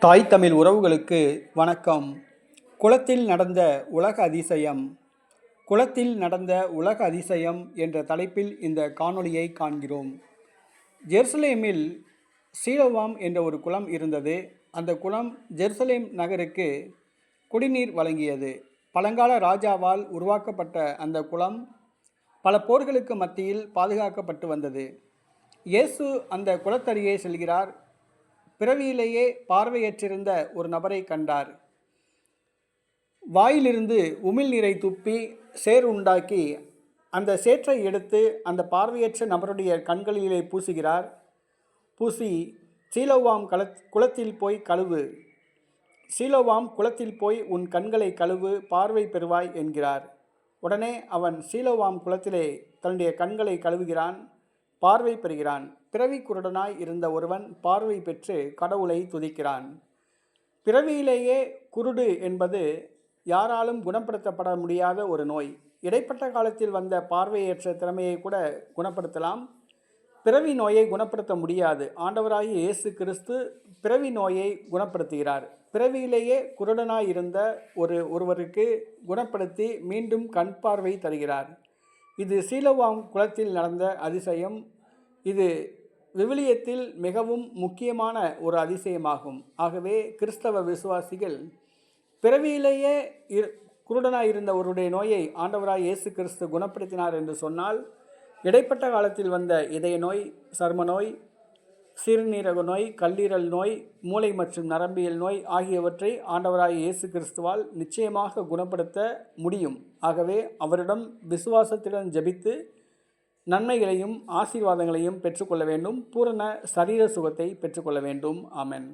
தாய் தமிழ் உறவுகளுக்கு வணக்கம். குளத்தில் நடந்த உலக அதிசயம் குளத்தில் நடந்த உலக அதிசயம் என்ற தலைப்பில் இந்த காணொளியை காண்கிறோம். ஜெருசலேமில் சீலோவாம் என்ற ஒரு குளம் இருந்தது. அந்த குளம் ஜெருசலேம் நகருக்கு குடிநீர் வழங்கியது. பழங்கால ராஜாவால் உருவாக்கப்பட்ட அந்த குளம் பல போர்களுக்கு மத்தியில் பாதுகாக்கப்பட்டு வந்தது. இயேசு அந்த குளத்தருகே செல்கிறார். பிறவியிலேயே பார்வையற்றிருந்த ஒரு நபரை கண்டார். வாயிலிருந்து உமிழ்நீரை துப்பி சேர் உண்டாக்கி அந்த சேற்றை எடுத்து அந்த பார்வையற்ற நபருடைய கண்களிலே பூசுகிறார். பூசி சீலோவாம் கல குளத்தில் போய் கழுவு. சீலோவாம் குளத்தில் போய் உன் கண்களை கழுவு பார்வை பெறுவாய் என்கிறார். உடனே அவன் சீலோவாம் குளத்திலே தன்னுடைய கண்களை கழுவுகிறான். பார்வை பெறுகிறான். பிறவி குருடனாய் இருந்த ஒருவன் பார்வை பெற்று கடவுளை துதிக்கிறான். பிறவியிலேயே குருடு என்பது யாராலும் குணப்படுத்தப்பட முடியாத ஒரு நோய். இடைப்பட்ட காலத்தில் வந்த பார்வையற்ற திறமையை கூட குணப்படுத்தலாம். பிறவி நோயை குணப்படுத்த முடியாது. ஆண்டவராகிய இயேசு கிறிஸ்து பிறவி நோயை குணப்படுத்துகிறார். பிறவியிலேயே குருடனாய் இருந்த ஒரு ஒருவருக்கு குணப்படுத்தி மீண்டும் கண் பார்வை தருகிறார். இது சீலவாம் குளத்தில் நடந்த அதிசயம். இது விவிலியத்தில் மிகவும் முக்கியமான ஒரு அதிசயமாகும். ஆகவே கிறிஸ்தவ விசுவாசிகள் பிறவியிலேயே இரு குருடனாக இருந்த ஒருடைய நோயை ஆண்டவராய் இயேசு கிறிஸ்து குணப்படுத்தினார் என்று சொன்னால் இடைப்பட்ட காலத்தில் வந்த இதய நோய் சர்ம நோய் சிறுநீரக நோய் கல்லீரல் நோய் மூளை மற்றும் நரம்பியல் நோய் ஆகியவற்றை ஆண்டவராய் இயேசு கிறிஸ்துவால் நிச்சயமாக குணப்படுத்த முடியும். ஆகவே அவரிடம் விசுவாசத்துடன் ஜபித்து நன்மைகளையும் ஆசீர்வாதங்களையும் பெற்றுக்கொள்ள வேண்டும். பூரண சரீர சுகத்தை பெற்றுக்கொள்ள வேண்டும். ஆமென்.